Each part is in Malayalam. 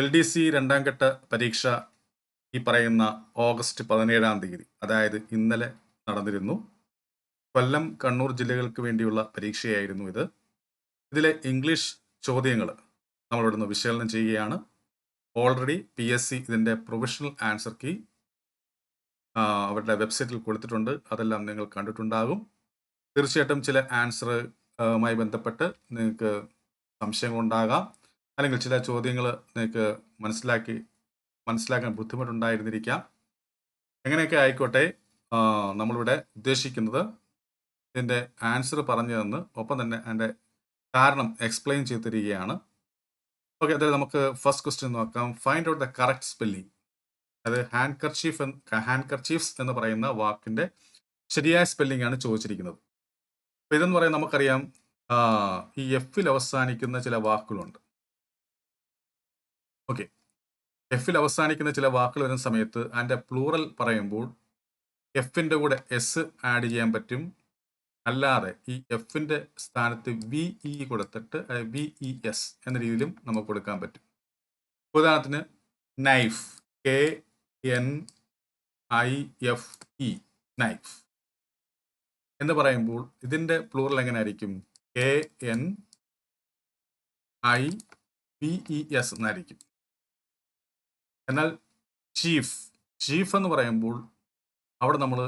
എൽ ഡി സി രണ്ടാം ഘട്ട പരീക്ഷ ഈ പറയുന്ന ഓഗസ്റ്റ് പതിനേഴാം തീയതി അതായത് ഇന്നലെ നടന്നിരുന്നു. കൊല്ലം കണ്ണൂർ ജില്ലകൾക്ക് വേണ്ടിയുള്ള പരീക്ഷയായിരുന്നു ഇത്. ഇതിലെ ഇംഗ്ലീഷ് ചോദ്യങ്ങൾ നമ്മളിവിടുന്ന് വിശകലനം ചെയ്യുകയാണ്. ഓൾറെഡി പി എസ് സി ഇതിന്റെ പ്രൊഫഷണൽ ആൻസർ കീ അവരുടെ വെബ്സൈറ്റിൽ കൊടുത്തിട്ടുണ്ട്. അതെല്ലാം നിങ്ങൾ കണ്ടിട്ടുണ്ടാകും. തീർച്ചയായിട്ടും ചില ആൻസറുമായി ബന്ധപ്പെട്ട് നിങ്ങൾക്ക് സംശയങ്ങളുണ്ടാകാം. അല്ലെങ്കിൽ ചില ചോദ്യങ്ങൾ നിങ്ങൾക്ക് മനസ്സിലാക്കി മനസ്സിലാക്കാൻ ബുദ്ധിമുട്ടുണ്ടായിരുന്നിരിക്കാം. എങ്ങനെയൊക്കെ ആയിക്കോട്ടെ നമ്മളിവിടെ ഉദ്ദേശിക്കുന്നത് ഇതിന്റെ ആൻസർ പറഞ്ഞു തന്ന് ഒപ്പം തന്നെ അതിന്റെ കാരണം എക്സ്പ്ലെയിൻ ചെയ്ത് തരികയാണ് ഓക്കെ അതായത് നമുക്ക് ഫസ്റ്റ് ക്വസ്റ്റ്യൻ നോക്കാം. Find out the correct spelling അതായത് ഹാൻഡ് കർച്ചീഫ് ഹാൻഡ് കർച്ചീഫ്സ് എന്ന് പറയുന്ന വാക്കിന്റെ ശരിയായ സ്പെല്ലിംഗ് ആണ് ചോദിച്ചിരിക്കുന്നത്. അപ്പോൾ ഇതെന്ന് പറയുന്നത് നമുക്കറിയാം ഈ എഫിൽ അവസാനിക്കുന്ന ചില വാക്കുകളുണ്ട്. ഓക്കെ എഫിൽ അവസാനിക്കുന്ന ചില വാക്കുകൾ വരുന്ന സമയത്ത് അതിന്റെ പ്ലൂറൽ പറയുമ്പോൾ എഫിന്റെ കൂടെ എസ് ആഡ് ചെയ്യാൻ പറ്റും. അല്ലാതെ ഈ എഫിന്റെ സ്ഥാനത്ത് വി ഇ കൊടുത്തിട്ട് വി ഇ എസ് എന്ന രീതിയിലും നമുക്ക് കൊടുക്കാൻ പറ്റും. ഉദാഹരണത്തിന് knife K N I F E knife എന്ന് പറയുമ്പോൾ ഇതിന്റെ പ്ലൂറൽ എങ്ങനെ ആയിരിക്കും K N I P E S എന്നായിരിക്കും. എന്നാൽ ചീഫ് ചീഫ് എന്ന് പറയുമ്പോൾ അവിടെ നമ്മൾ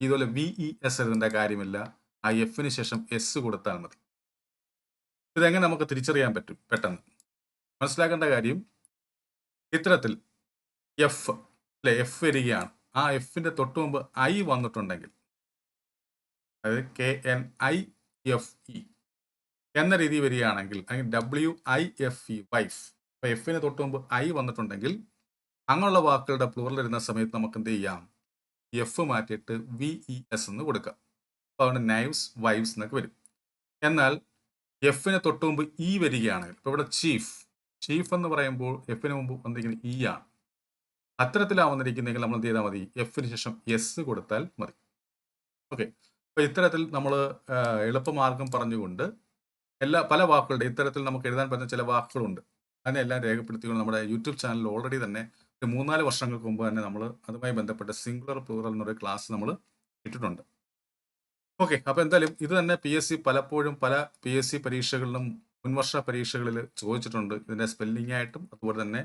ഇതുപോലെ വി ഇ എസ് എഴുതേണ്ട കാര്യമില്ല. ആ എഫിന് ശേഷം എസ് കൊടുത്താൽ മതി. ഇതെങ്ങനെ നമുക്ക് തിരിച്ചറിയാൻ പറ്റും? പെട്ടെന്ന്. മനസ്സിലാക്കേണ്ട കാര്യം ഇത്തരത്തിൽ എഫ് അല്ലെ എഫ് വരികയാണ്. ആ എഫിന്റെ തൊട്ട് മുമ്പ് ഐ വന്നിട്ടുണ്ടെങ്കിൽ അതായത് K N I F E എന്ന രീതി വരികയാണെങ്കിൽ അല്ലെങ്കിൽ W I F E wife അപ്പോൾ എഫിന് തൊട്ട് മുമ്പ് ഐ വന്നിട്ടുണ്ടെങ്കിൽ അങ്ങനെയുള്ള വാക്കുകളുടെ പ്ലൂറൽ വരുന്ന സമയത്ത് നമുക്ക് എന്ത് ചെയ്യാം? എഫ് മാറ്റിയിട്ട് വി ഇ എസ് എന്ന് കൊടുക്കാം. അപ്പോൾ അതുകൊണ്ട് നൈവ്സ് വൈവ്സ് എന്നൊക്കെ വരും. എന്നാൽ എഫിന് തൊട്ട് മുമ്പ് ഇ വരികയാണെങ്കിൽ ഇപ്പോൾ ഇവിടെ ചീഫ് ചീഫ് എന്ന് പറയുമ്പോൾ എഫിന് മുമ്പ് വന്നിരിക്കുന്നത് ഇ ആണ്. അത്തരത്തിലാണ് വന്നിരിക്കുന്നെങ്കിൽ നമ്മൾ എന്ത് ചെയ്താൽ മതി? എഫിന് ശേഷം എസ് കൊടുത്താൽ മതി. ഓക്കെ അപ്പോൾ ഇത്തരത്തിൽ നമ്മൾ എളുപ്പമാർഗം പറഞ്ഞുകൊണ്ട് എല്ലാ പല വാക്കുകളുടെ ഇത്തരത്തിൽ നമുക്ക് എഴുതാൻ പറ്റുന്ന ചില വാക്കുകളുണ്ട്. അതിനെല്ലാം രേഖപ്പെടുത്തിക്കൊണ്ട് നമ്മുടെ യൂട്യൂബ് ചാനലിൽ ഓൾറെഡി തന്നെ മൂന്നാൽ വർഷങ്ങൾക്ക് മുമ്പ് തന്നെ നമ്മൾ അതുമായി ബന്ധപ്പെട്ട സിംഗുലർ പ്ലൂറൽ എന്നൊരു ക്ലാസ് നമ്മൾ ഇട്ടിട്ടുണ്ട്. ഓക്കെ അപ്പോൾ എന്തായാലും ഇത് തന്നെ പി എസ് സി പലപ്പോഴും പല പി എസ് സി പരീക്ഷകളിലും മുൻവർഷ പരീക്ഷകളിൽ ചോദിച്ചിട്ടുണ്ട്. ഇതിന്റെ സ്പെല്ലിംഗ് ആയിട്ടും അതുപോലെ തന്നെ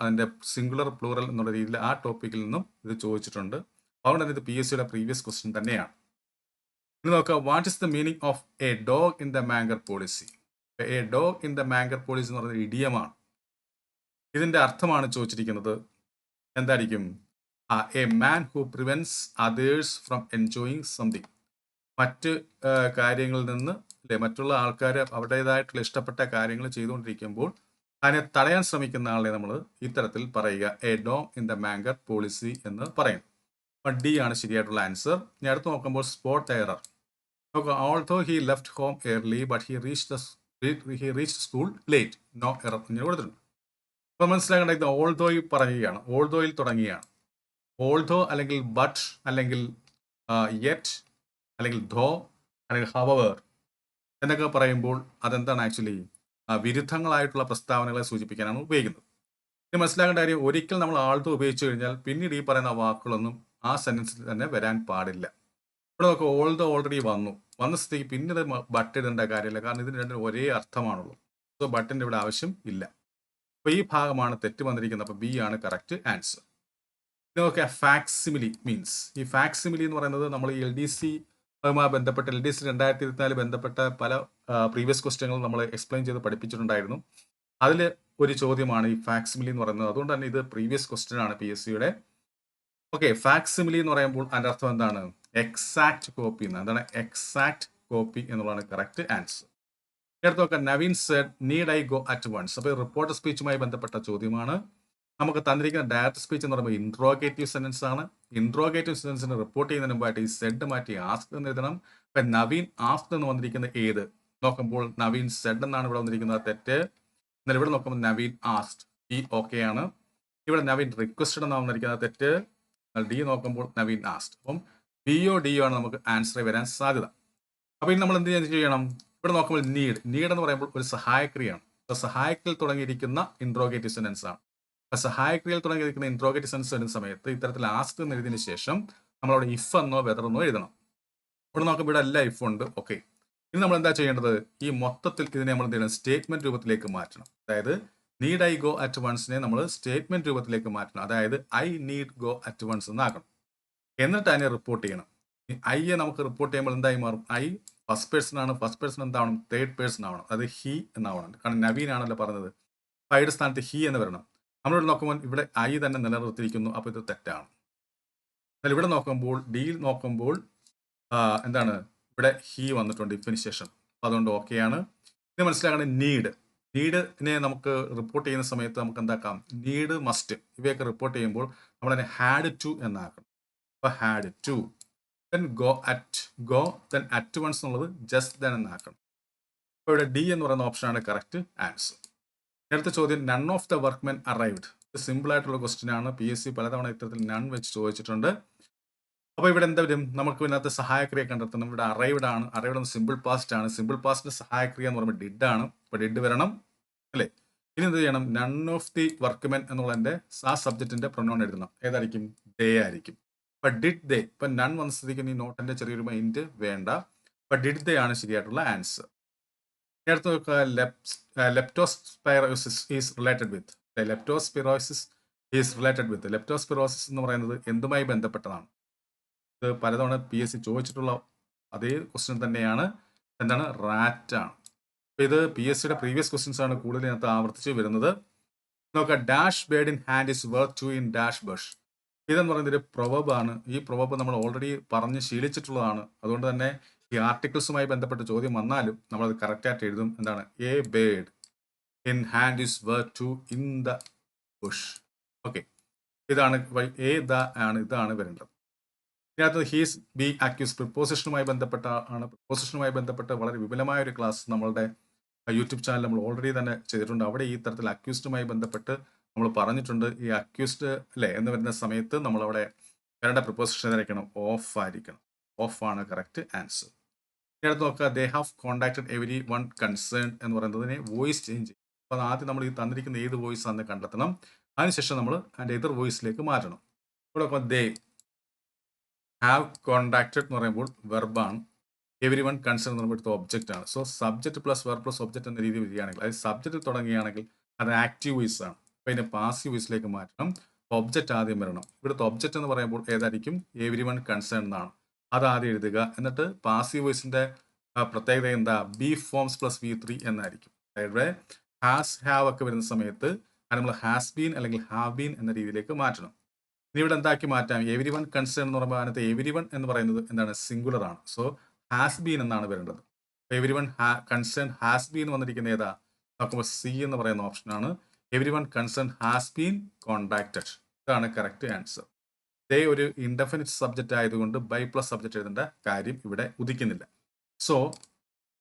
അതിന്റെ സിംഗുലർ പ്ലൂറൽ എന്നുള്ള രീതിയിൽ ആ ടോപ്പിക്കിൽ നിന്നും ഇത് ചോദിച്ചിട്ടുണ്ട്. അതുകൊണ്ട് തന്നെ ഇത് പി എസ് സിയുടെ പ്രീവിയസ് ക്വസ്റ്റ്യൻ തന്നെയാണ്. ഇനി നോക്കുക what is the meaning of a dog in the manger policy a dog in the manger policy എന്ന് പറയുന്നത് ഇഡിയമാണ് ഇതിന്റെ അർത്ഥമാണ് ചോദിച്ചിരിക്കുന്നത്. എന്തായിരിക്കും? ആ a man who prevents others from enjoying something മറ്റ് കാര്യങ്ങളിൽ നിന്ന് അല്ലെ? മറ്റുള്ള ആൾക്കാർ അവരുടേതായിട്ടുള്ള ഇഷ്ടപ്പെട്ട കാര്യങ്ങൾ ചെയ്തുകൊണ്ടിരിക്കുമ്പോൾ അതിനെ തടയാൻ ശ്രമിക്കുന്ന ആളെ നമ്മൾ ഇത്തരത്തിൽ പറയുക. A dog in the manger policy എന്ന് പറയും. അപ്പം ഡി ആണ് ശരിയായിട്ടുള്ള ആൻസർ ഇനി അടുത്ത് നോക്കുമ്പോൾ സ്പോട്ട് എയറർ നോക്കുക although he left home early but he reach the reach school late no error ഇങ്ങനെ കൊടുത്തിട്ടുണ്ട്. അപ്പോൾ മനസ്സിലാക്കേണ്ട ഇത് ഓൾദോയിൽ പറയുകയാണ് ഓൾദോയിൽ തുടങ്ങുകയാണ് ഓൾദോ അല്ലെങ്കിൽ ബട്ട് അല്ലെങ്കിൽ യെറ്റ് അല്ലെങ്കിൽ ധോ അല്ലെങ്കിൽ ഹവർ എന്നൊക്കെ പറയുമ്പോൾ അതെന്താണ് ആക്ച്വലി വിരുദ്ധങ്ങളായിട്ടുള്ള പ്രസ്താവനകളെ സൂചിപ്പിക്കാനാണ് ഉപയോഗിക്കുന്നത്. ഇത് മനസ്സിലാക്കേണ്ട കാര്യം ഒരിക്കൽ നമ്മൾ ആൾദോ ഉപയോഗിച്ചു കഴിഞ്ഞാൽ പിന്നീട് ഈ പറയുന്ന വാക്കുകളൊന്നും ആ സെന്റൻസിൽ തന്നെ വരാൻ പാടില്ല. ഇവിടെ നമുക്ക് ഓൾദോ ഓൾറെഡി വന്നു. വന്ന സ്ഥിതിക്ക് പിന്നീട് ബട്ട് ഇടേണ്ട കാര്യമില്ല. കാരണം ഇതിന് രണ്ടും ഒരേ അർത്ഥമാണുള്ളൂ സോ ബട്ടിന്റെ ഇവിടെ ആവശ്യം ഇല്ല. അപ്പോൾ ഈ ഭാഗമാണ് തെറ്റ് വന്നിരിക്കുന്നത്. അപ്പോൾ ബി ആണ് കറക്റ്റ് ആൻസർ നോക്കുക ഫാക്സിമിലി മീൻസ് ഈ ഫാക്സിമിലി എന്ന് പറയുന്നത് നമ്മൾ എൽ ഡി സി അതുമായി ബന്ധപ്പെട്ട് എൽ ഡി സി രണ്ടായിരത്തി ഇരുപത്തിനാല് ബന്ധപ്പെട്ട പല പ്രീവിയസ് ക്വസ്റ്റ്യങ്ങൾ നമ്മൾ എക്സ്പ്ലെയിൻ ചെയ്ത് പഠിപ്പിച്ചിട്ടുണ്ടായിരുന്നു. അതിൽ ഒരു ചോദ്യമാണ് ഈ ഫാക്സിമിലി എന്ന് പറയുന്നത്. അതുകൊണ്ട് തന്നെ ഇത് പ്രീവിയസ് ക്വസ്റ്റ്യൻ ആണ് പി എസ് സിയുടെ ഓക്കെ ഫാക്സിമിലി എന്ന് പറയുമ്പോൾ അതിന്റെ അർത്ഥം എന്താണ്? എക്സാക്ട് കോപ്പി എന്ന് എന്താണ്? എക്സാക്ട് കോപ്പി എന്നുള്ളതാണ് കറക്റ്റ് ആൻസർ നോക്കാം Naveen said need I go at once അപ്പോൾ റിപ്പോർട്ട് സ്പീച്ചുമായി ബന്ധപ്പെട്ട ചോദ്യമാണ്. നമുക്ക് തന്നിരിക്കുന്ന ഡയറക്ട് സ്പീച്ച് എന്ന് പറയുമ്പോൾ ഇൻട്രോഗേറ്റീവ് സെന്റൻസ് ആണ്. ഇൻട്രോഗേറ്റീവ് സെന്റൻസിന് റിപ്പോർട്ട് ചെയ്യുന്നതിന് മുമ്പായിട്ട് ഈ സെഡ് മാറ്റി ആസ്ക് എന്ന് എഴുതണം. ഇപ്പം നവീൻ ആസ്ക് എന്ന് വന്നിരിക്കുന്ന ഏത്? നോക്കുമ്പോൾ നവീൻ സെഡ് എന്നാണ് ഇവിടെ വന്നിരിക്കുന്നത്. തെറ്റ്. എന്നാൽ ഇവിടെ നോക്കുമ്പോൾ നവീൻ ആസ്റ്റ് ഡി ഓക്കെ ആണ്. ഇവിടെ നവീൻ റിക്വസ്റ്റഡ് എന്നാണ് വന്നിരിക്കുന്നത്. തെറ്റ്. എന്നാൽ ഡി നോക്കുമ്പോൾ നവീൻ ആസ്റ്റ് അപ്പം ബിയോ ഡിയോ ആണ് നമുക്ക് ആൻസർ വരാൻ സാധ്യത. അപ്പോൾ ഇനി നമ്മൾ എന്ത് ചെയ്യണം? ഇവിടെ നോക്കുമ്പോൾ നീഡ് നീഡ് എന്ന് പറയുമ്പോൾ ഒരു സഹായക്രിയയാണ്. സഹായക്രിയയിൽ തുടങ്ങിയിരിക്കുന്ന ഇൻട്രോഗേറ്റീവ് സെന്റൻസ് ആണ്. അപ്പൊ സഹായക്രിയയിൽ തുടങ്ങിയിരിക്കുന്ന ഇൻട്രോഗേറ്റീവ് സെൻസ് വരുന്ന സമയത്ത് ഇത്തരത്തിൽ ആസ്ക് എന്ന് എഴുതിയതിനു ശേഷം നമ്മളവിടെ ഇഫ് എന്നോ വെതർ എന്നോ എഴുതണം. ഇവിടെ നോക്കുമ്പോൾ ഇവിടെ എല്ലാ ഇഫ് ഉണ്ട്. ഓക്കെ ഇനി നമ്മൾ എന്താ ചെയ്യേണ്ടത്? ഈ മൊത്തത്തിൽ ഇതിനെ നമ്മൾ എന്ത് ചെയ്യണം? സ്റ്റേറ്റ്മെന്റ് രൂപത്തിലേക്ക് മാറ്റണം. അതായത് നീഡ് ഐ ഗോ അറ്റ് വൺസിനെ നമ്മൾ സ്റ്റേറ്റ്മെന്റ് രൂപത്തിലേക്ക് മാറ്റണം. അതായത് I need go at once എന്നാക്കണം എന്നിട്ട് അതിനെ റിപ്പോർട്ട് ചെയ്യണം. ഐയെ നമുക്ക് റിപ്പോർട്ട് ചെയ്യുമ്പോൾ എന്തായി മാറും? ഐ ഫസ്റ്റ് പേഴ്സൺ ആണ് ഫസ്റ്റ് പേഴ്സൺ എന്താവണം തേർഡ് പേഴ്സൺ ആവണം അത് ഹി എന്നാവണം. കാരണം നവീൻ ആണല്ലോ പറഞ്ഞത് ഫൈഡ് സ്ഥാനത്ത് ഹി എന്ന് വരണം. നമ്മളിവിടെ നോക്കുമ്പോൾ ഇവിടെ ഐ തന്നെ നിലനിർത്തിയിരിക്കുന്നു. അപ്പോൾ ഇത് തെറ്റാണ്. എന്നാൽ ഇവിടെ നോക്കുമ്പോൾ ഡിയിൽ നോക്കുമ്പോൾ എന്താണ്? ഇവിടെ ഹി വന്നിട്ടുണ്ട് ഇൻഫിനിഷേഷൻ അതുകൊണ്ട് ഓക്കെയാണ്. ഇത് മനസ്സിലാക്കണം നീഡ്. നീഡിനെ നമുക്ക് റിപ്പോർട്ട് ചെയ്യുന്ന സമയത്ത് നമുക്ക് എന്താക്കാം? Need must. ഇവയൊക്കെ റിപ്പോർട്ട് ചെയ്യുമ്പോൾ നമ്മളതിനെ ഹാഡ് ടു എന്നാക്കണം. അപ്പോൾ had to. Then go at go then at once എന്നുള്ളത് ജസ്റ്റ് ദെൻ എന്നാക്കണം. അപ്പോൾ ഇവിടെ ഡി എന്ന് പറയുന്ന ഓപ്ഷനാണ് കറക്റ്റ് ആൻസർ നേരത്തെ ചോദ്യം none of the workmen arrived ഇത് സിമ്പിൾ ആയിട്ടുള്ള ക്വസ്റ്റ്യൻ ആണ്. പി എസ് സി പലതവണ ഇത്തരത്തിൽ നൺ വെച്ച് ചോദിച്ചിട്ടുണ്ട്. അപ്പോൾ ഇവിടെ എന്താ വരും? നമുക്ക് ഇതിനകത്ത് സഹായക്രിയ കണ്ടെത്തണം. ഇവിടെ അറൈവ്ഡ് ആണ്. അറൈവ്ഡ് എന്ന് സിമ്പിൾ പാസ്റ്റ് ആണ്. സിമ്പിൾ പാസ്റ്റിന്റെ സഹായക്രിയ എന്ന് പറയുമ്പോൾ ഡിഡ് ആണ്. അപ്പോൾ ഡിഡ് വരണം. അല്ലേ? ഇനി എന്ത് ചെയ്യണം? നൺ ഓഫ് ദി വർക്ക്മെൻ എന്നുള്ളതിന്റെ ആ സബ്ജക്റ്റിന്റെ പ്രൊനൗൺ എഴുതണം. ഏതായിരിക്കും? ദേ ആയിരിക്കും. അപ്പൊ ഡിഡ് ദേ ഇപ്പൊ നൺ വന്ന സ്ഥിതിക്ക് ഈ നോട്ടിന്റെ ചെറിയൊരു മൈൻഡ് വേണ്ട. ബട്ട് ഡിഡ് ദേ ആണ് ശരിയായിട്ടുള്ള ആൻസർ അടുത്ത് നോക്കുക. Leptospirosis is related with leptospirosis is related with leptospirosis എന്ന് പറയുന്നത് എന്തുമായി ബന്ധപ്പെട്ടതാണ്? ഇത് പലതവണ പി എസ് സി ചോദിച്ചിട്ടുള്ള അതേ ക്വസ്റ്റ്യൻ തന്നെയാണ്. എന്താണ്? റാറ്റ് ആണ്. അപ്പൊ ഇത് പി എസ് സിയുടെ പ്രീവിയസ് ക്വസ്റ്റ്യൻസ് ആണ് കൂടുതൽ ഇതിനകത്ത് ആവർത്തിച്ച് വരുന്നത്. നോക്കുക. Dash bird in hand is worth to in dash bush ഇതെന്ന് പറയുന്നത് ഒരു പ്രവബാണ്. ഈ പ്രൊവബ് നമ്മൾ ഓൾറെഡി പറഞ്ഞ് ശീലിച്ചിട്ടുള്ളതാണ്. അതുകൊണ്ട് തന്നെ ഈ ആർട്ടിക്കിൾസുമായി ബന്ധപ്പെട്ട ചോദ്യം വന്നാലും നമ്മൾ നമ്മളത് കറക്റ്റായിട്ട് എഴുതും. എന്താണ്? A bird in hand is worth to in the bush okay ഇതാണ് എ ദ ആണ് ഇതാണ് വരേണ്ടത്. ഇതിനകത്ത് ഹീസ് ബി അക്യൂസ് പ്രിപ്പോസിഷനുമായി ബന്ധപ്പെട്ട ആണ്. പ്രിപ്പോസിഷനുമായി ബന്ധപ്പെട്ട് വളരെ വിപുലമായ ഒരു ക്ലാസ് നമ്മളുടെ യൂട്യൂബ് ചാനൽ നമ്മൾ ഓൾറെഡി തന്നെ ചെയ്തിട്ടുണ്ട്. അവിടെ ഈ തരത്തിൽ അക്യൂസ്ഡുമായി ബന്ധപ്പെട്ട് നമ്മൾ പറഞ്ഞിട്ടുണ്ട് ഈ അക്യൂസ്ഡ് അല്ലേ എന്ന് വരുന്ന സമയത്ത് നമ്മളവിടെ വരേണ്ട പ്രിപ്പോസിഷൻ ആയിരിക്കണം ഓഫ് ആയിരിക്കണം. ഓഫ് ആണ് കറക്റ്റ് ആൻസർ ഇനി അടുത്ത് നോക്കുക. They have contacted everyone concern എന്ന് പറയുന്നതിനെ വോയിസ് ചേഞ്ച് ചെയ്യും. അപ്പോൾ ആദ്യം നമ്മൾ ഈ തന്നിരിക്കുന്ന ഏത് വോയിസ് ആണെന്ന് കണ്ടെത്തണം. അതിനുശേഷം നമ്മൾ അതിന്റെ എതിർ വോയിസിലേക്ക് മാറ്റണം. ഇവിടെ നോക്കുക ദേ ഹാവ് കോണ്ടാക്റ്റഡ് എന്ന് പറയുമ്പോൾ വെർബാണ് എവരി വൺ കൺസേൺ എന്ന് പറയുമ്പോൾ ഒബ്ജക്റ്റ് ആണ്. So subject plus verb plus object എന്ന രീതിയിൽ വരികയാണെങ്കിൽ അതായത് സബ്ജക്റ്റ് തുടങ്ങുകയാണെങ്കിൽ അത് ആക്റ്റീവ് വോയിസ് ആണ്. അപ്പോൾ അതിനെ പാസീവ് വോയിസിലേക്ക് മാറ്റണം. ഒബ്ജക്റ്റ് ആദ്യം വരണം. ഇവിടുത്തെ ഒബ്ജക്റ്റ് എന്ന് പറയുമ്പോൾ ഏതായിരിക്കും? എവരി വൺ കൺസേൺ എന്നാണ്. അത് ആദ്യം എഴുതുക. എന്നിട്ട് പാസീവ് വോയിസിന്റെ പ്രത്യേകത എന്താ? Be forms plus V three എന്നായിരിക്കും. അതായത് ഹാസ് ഹാവ് ഒക്കെ വരുന്ന സമയത്ത് നമ്മൾ ഹാസ് ബീൻ അല്ലെങ്കിൽ ഹാവ് ബീൻ എന്ന രീതിയിലേക്ക് മാറ്റണം. ഇനി ഇവിടെ എന്താക്കി മാറ്റാം? എവരി വൺ കൺസേൺ എന്ന് പറയുമ്പോൾ അതിനകത്ത് എവരി വൺ എന്ന് പറയുന്നത് എന്താണ്? സിംഗുലർ ആണ്. സോ ഹാസ് ബീൻ എന്നാണ് വരേണ്ടത്. Every one concern has been വന്നിരിക്കുന്ന ഏതാ? നോക്കുമ്പോൾ സി എന്ന് പറയുന്ന ഓപ്ഷനാണ് everyone concern has been contacted ഇതാണ് കറക്റ്റ് ആൻസർ ഇതേ ഒരു ഇൻഡെഫിനിറ്റ് സബ്ജക്റ്റ് ആയതുകൊണ്ട് ബൈ പ്ലസ് സബ്ജക്റ്റ് എഴുതേണ്ട കാര്യം ഇവിടെ ഉദിക്കുന്നില്ല. സോ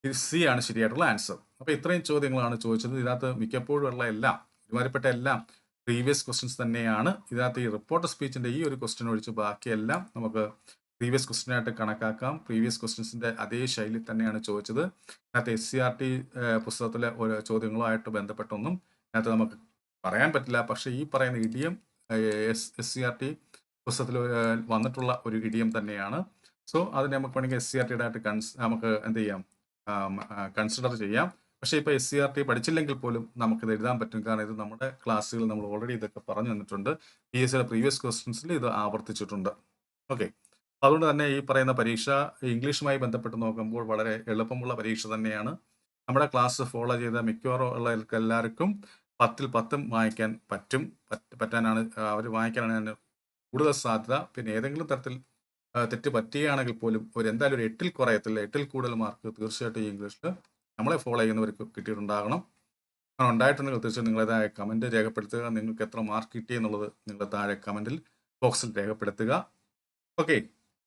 ഇത് സി ആണ് ശരിയായിട്ടുള്ള ആൻസർ അപ്പോൾ ഇത്രയും ചോദ്യങ്ങളാണ് ചോദിച്ചത്. ഇതിനകത്ത് മിക്കപ്പോഴും ഉള്ള എല്ലാം ഇതുമാതിരിപ്പെട്ട എല്ലാം പ്രീവിയസ് ക്വസ്റ്റ്യൻസ് തന്നെയാണ്. ഇതിനകത്ത് ഈ റിപ്പോർട്ട് സ്പീച്ചിന്റെ ഈ ഒരു ക്വസ്റ്റ്യൻ ഒഴിച്ച് ബാക്കിയെല്ലാം നമുക്ക് പ്രീവിയസ് ക്വസ്റ്റ്യനായിട്ട് കണക്കാക്കാം. പ്രീവിയസ് ക്വസ്റ്റ്യൻസിന്റെ അതേ ശൈലി തന്നെയാണ് ചോദിച്ചത്. ഇതിനകത്ത് എസ് സി ആർ ടി പുസ്തകത്തിലെ ഓരോ ചോദ്യങ്ങളുമായിട്ട് ബന്ധപ്പെട്ടൊന്നും ഇതിനകത്ത് നമുക്ക് പറയാൻ പറ്റില്ല. പക്ഷേ ഈ പറയുന്ന idiom S S C R T പുസ്തകത്തിൽ വന്നിട്ടുള്ള ഒരു ഇടിയം തന്നെയാണ്. സോ അതിനെ നമുക്ക് വേണമെങ്കിൽ എസ് സി ആർ ടിയുടെ ആയിട്ട് കൺസ് നമുക്ക് എന്ത് ചെയ്യാം? കൺസിഡർ ചെയ്യാം. പക്ഷേ ഇപ്പോൾ എസ് സി ആർ ടി പഠിച്ചില്ലെങ്കിൽ പോലും നമുക്കിത് എഴുതാൻ പറ്റും. കാരണം ഇത് നമ്മുടെ ക്ലാസ്സുകളിൽ നമ്മൾ ഓൾറെഡി ഇതൊക്കെ പറഞ്ഞു തന്നിട്ടുണ്ട്. പി എസ് സിയുടെ പ്രീവിയസ് ക്വസ്റ്റ്യൻസിൽ ഇത് ആവർത്തിച്ചിട്ടുണ്ട്. ഓക്കെ. അതുകൊണ്ട് തന്നെ ഈ പറയുന്ന പരീക്ഷ ഇംഗ്ലീഷുമായി ബന്ധപ്പെട്ട് നോക്കുമ്പോൾ വളരെ എളുപ്പമുള്ള പരീക്ഷ തന്നെയാണ്. നമ്മുടെ ക്ലാസ് ഫോളോ ചെയ്ത മിക്കവാറും ഉള്ള എല്ലാവർക്കും പത്തിൽ പത്തും വാങ്ങിക്കാൻ പറ്റും. പറ്റാനാണ് അവർ വാങ്ങിക്കാനാണ് ഞാൻ കൂടുതൽ സാധ്യത. പിന്നെ ഏതെങ്കിലും തരത്തിൽ തെറ്റ് പറ്റുകയാണെങ്കിൽ പോലും ഒരു എന്തായാലും ഒരു എട്ടിൽ കുറയത്തില്ല. എട്ടിൽ കൂടുതൽ മാർക്ക് തീർച്ചയായിട്ടും ഈ ഇംഗ്ലീഷിൽ നമ്മളെ ഫോളോ ചെയ്യുന്നവർക്ക് കിട്ടിയിട്ടുണ്ടാകണം. അങ്ങനെ ഉണ്ടായിട്ടുണ്ടെങ്കിൽ തീർച്ചയായും നിങ്ങളേതായ കമന്റ് രേഖപ്പെടുത്തുക. നിങ്ങൾക്ക് എത്ര മാർക്ക് കിട്ടി എന്നുള്ളത് നിങ്ങളുടെ താഴെ കമന്റിൽ ബോക്സിൽ രേഖപ്പെടുത്തുക. ഓക്കെ.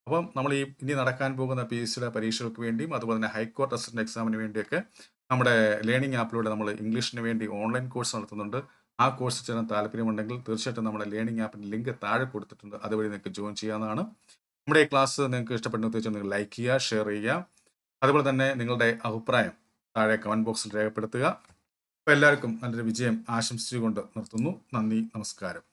അപ്പം നമ്മൾ ഈ ഇനി നടക്കാൻ പോകുന്ന പി എസ് സിയുടെ പരീക്ഷകൾക്ക് വേണ്ടിയും അതുപോലെ തന്നെ ഹൈക്കോർട്ട് അസിസ്റ്റന്റ് എക്സാമിന് വേണ്ടിയൊക്കെ നമ്മുടെ ലേണിംഗ് ആപ്പിലൂടെ നമ്മൾ ഇംഗ്ലീഷിന് വേണ്ടി ഓൺലൈൻ കോഴ്സ് നടത്തുന്നുണ്ട്. ആ കോഴ്സ് ചേരാൻ താല്പര്യമുണ്ടെങ്കിൽ തീർച്ചയായിട്ടും നമ്മുടെ ലേണിംഗ് ആപ്പിന്റെ ലിങ്ക് താഴെ കൊടുത്തിട്ടുണ്ട്. അതുവഴി നിങ്ങൾക്ക് ജോയിൻ ചെയ്യാവുന്നതാണ്. നമ്മുടെ ഈ ക്ലാസ് നിങ്ങൾക്ക് ഇഷ്ടപ്പെടുന്ന തീർച്ചയായും നിങ്ങൾ ലൈക്ക് ചെയ്യുക ഷെയർ ചെയ്യുക. അതുപോലെ തന്നെ നിങ്ങളുടെ അഭിപ്രായം താഴെ കമന്റ് ബോക്സിൽ രേഖപ്പെടുത്തുക. അപ്പോൾ എല്ലാവർക്കും നല്ലൊരു വിജയം ആശംസിച്ചുകൊണ്ട് നിർത്തുന്നു. നന്ദി നമസ്കാരം.